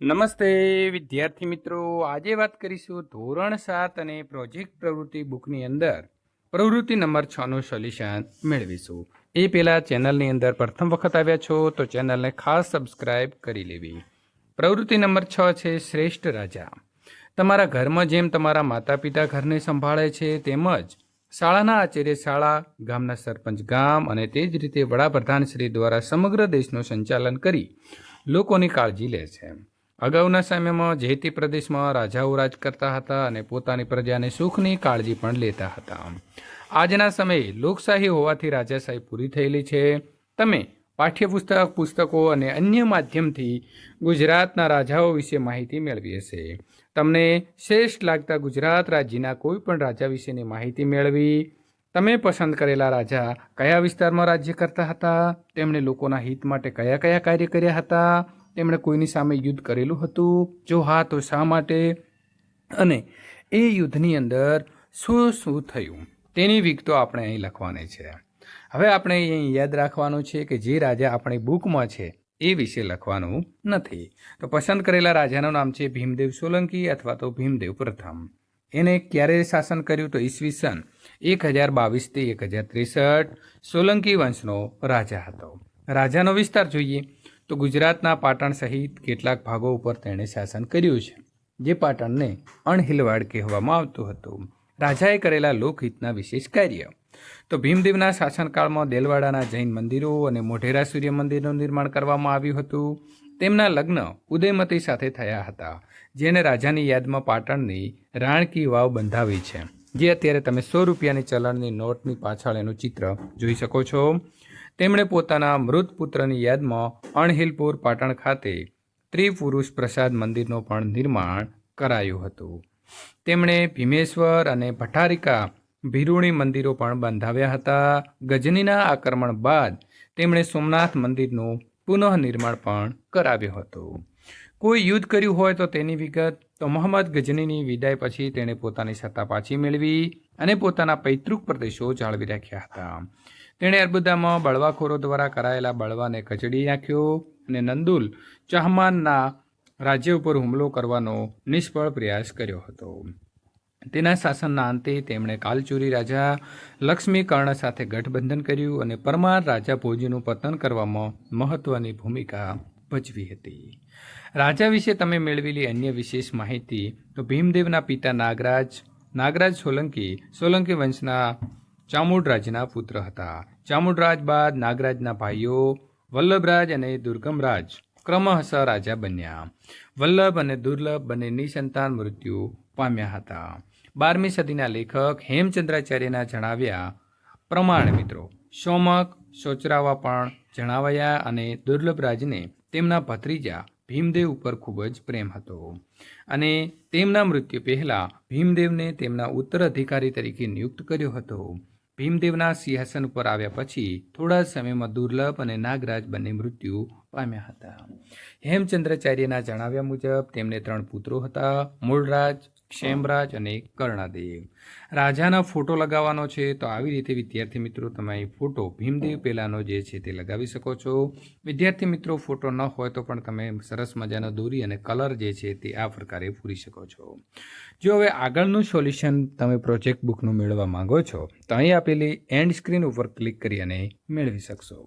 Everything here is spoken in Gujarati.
નમસ્તે વિદ્યાર્થી મિત્રો. આજે વાત કરીશું ધોરણ સાત અને પ્રોજેક્ટ પ્રવૃત્તિ બુકની અંદર પ્રવૃત્તિ નંબર છનું સોલ્યુશન મેળવીશું. એ પહેલાં ચેનલની અંદર પ્રથમ વખત આવ્યા છો તો ચેનલને ખાસ સબસ્ક્રાઇબ કરી લેવી. પ્રવૃત્તિ નંબર છ છે શ્રેષ્ઠ રાજા. તમારા ઘરમાં જેમ તમારા માતા પિતા ઘરને સંભાળે છે તેમજ શાળાના આચાર્ય શાળા ગામના સરપંચ ગામ અને તે જ રીતે વડાપ્રધાન શ્રી દ્વારા સમગ્ર દેશનું સંચાલન કરી લોકોની કાળજી લે છે. અગાઉના સમયમાં જે તે પ્રદેશમાં રાજાઓ રાજ કરતા હતા અને પોતાની પ્રજાને સુખની કાળજી પણ લેતા હતા. આજના સમયે લોકશાહી હોવાથી રાજાશાહી પૂરી થયેલી છે. તમે પાઠ્યપુસ્તક, પુસ્તકો અને અન્ય માધ્યમથી ગુજરાતના રાજાઓ વિશે માહિતી મેળવી હશે. તમને શ્રેષ્ઠ લાગતા ગુજરાત રાજ્યના કોઈ પણ રાજા વિશેની માહિતી મેળવી. તમે પસંદ કરેલા રાજા કયા વિસ્તારમાં રાજ્ય કરતા હતા? તેમણે લોકોના હિત માટે કયા કયા કાર્ય કર્યા હતા? તેમણે કોઈની સામે યુદ્ધ કરેલું હતું? જો હા, તો શા માટે? અને એ યુદ્ધની અંદર શું શું થયું? તેની વિગતો આપણે અહીં લખવાની છે. હવે આપણે અહીં યાદ રાખવાનું છે કે જે રાજા આપણી બુકમાં છે, એ વિશે લખવાનું નથી. તો પસંદ કરેલા રાજાનું નામ છે ભીમદેવ સોલંકી અથવા તો ભીમદેવ પ્રથમ. એને ક્યારે શાસન કર્યું? તો ઈસવીસન એક હજાર બાવીસથી એક હજાર ત્રેસઠ સોલંકી વંશનો રાજા હતો. રાજાનો વિસ્તાર જોઈએ. તો ગુજરાતના પાટણ સહિત કેટલાક ભાગો ઉપર તેણે શાસન કર્યું છે, જે પાટણને અણહિલવાડ કહેવામાં આવતું હતું. રાજાએ કરેલા લોકહિતના વિશેષ કાર્ય. તો ભીમદેવના શાસનકાળમાં દેલવાડાના જૈન મંદિરો અને મોઢેરા સૂર્ય મંદિરનું નિર્માણ કરવામાં આવ્યું હતું. તેમના લગ્ન ઉદયમતી સાથે થયા હતા, જેને રાજાની યાદમાં પાટણની રાણકી વાવ બંધાવી છે. જે અત્યારે તમે સો રૂપિયાની ચલણની નોટની પાછળ એનું ચિત્ર જોઈ શકો છો. તેમણે પોતાના મૃત પુત્રની યાદમાં અણહિલપુર પાટણ ખાતે ત્રિપુરુષ પ્રસાદ મંદિરનું પણ નિર્માણ કરાયું હતું. તેમણે ભીમેશ્વર અને ભટારિકા ભીરુણી મંદિરો પણ બંધાવ્યા હતા. ગજનીના આક્રમણ બાદ તેમણે સોમનાથ મંદિરનું પુનઃનિર્માણ પણ કરાવ્યું હતું. કોઈ યુદ્ધ કર્યું હોય તો તેની વિગત તો મોહમ્મદ ગજનીની વિદાય પછી તેણે પોતાની સત્તા પાછી મેળવી અને પોતાના પૈતૃક પ્રદેશો જાળવી રાખ્યા હતા. તેણે અર્બુદામાં બળવાખોરો દ્વારા કરાયેલા બળવાને કચડી નાખ્યો અને નંદુલ ચહમાનના રાજ્ય ઉપર હુમલો કરવાનો નિષ્ફળ પ્રયાસ કર્યો હતો. તેના શાસનના અંતે તેમણે કાલચુરી રાજા લક્ષ્મીકર્ણ સાથે ગઠબંધન કર્યું અને પરમાર રાજા ભોજીનું પતન કરવામાં મહત્વની ભૂમિકા ભજવી હતી. રાજા વિશે તમે મેળવેલી અન્ય વિશેષ માહિતી તો ભીમદેવના પિતા નાગરાજ નાગરાજ સોલંકી સોલંકી વંશના ચામુંડરાજના પુત્ર હતા. ચામુંડરાજ બાદ નાગરાજના ભાઈઓ વલ્લભરાજ અને દુર્ગમરાજ ક્રમશઃ રાજા બન્યા. વલ્લભ અને દુર્લભ બંને નિસંતાન મૃત્યુ પામ્યા હતા. બારમી સદીના લેખક હેમચંદ્રાચાર્યના જણાવ્યા પ્રમાણે મિત્રો સોમક સોચરાવા પણ જણાવાયા અને દુર્લભરાજને તેમના ભત્રીજા ભીમદેવ ઉપર ખૂબ જ પ્રેમ હતો. અને તેમના મૃત્યુ પહેલાં ભીમદેવને તેમના ઉત્તરાધિકારી તરીકે નિયુક્ત કર્યો હતો. ભીમદેવના સિંહાસન ઉપર આવ્યા પછી થોડા સમયમાં દુર્લભ અને નાગરાજ બંને મૃત્યુ પામ્યા હતા. હેમચંદ્રાચાર્યના જણાવ્યા મુજબ તેમને ત્રણ પુત્રો હતા, મૂળરાજ ક્ષેમરાજ અને કર્ણાદેવ. રાજાનો ફોટો લગાવવાનો છે તો આવી રીતે વિદ્યાર્થી મિત્રો તમે અહીં ફોટો ભીમદેવ પહેલાંનો જે છે તે લગાવી શકો છો. વિદ્યાર્થી મિત્રો ફોટો ન હોય તો પણ તમે સરસ મજાનો દોરી અને કલર જે છે તે આ પ્રકારે પૂરી શકો છો. જો હવે આગળનું સોલ્યુશન તમે પ્રોજેક્ટ બુકનું મેળવવા માંગો છો, તો અહીં આપેલી એન્ડ સ્ક્રીન ઉપર ક્લિક કરી અને મેળવી શકશો.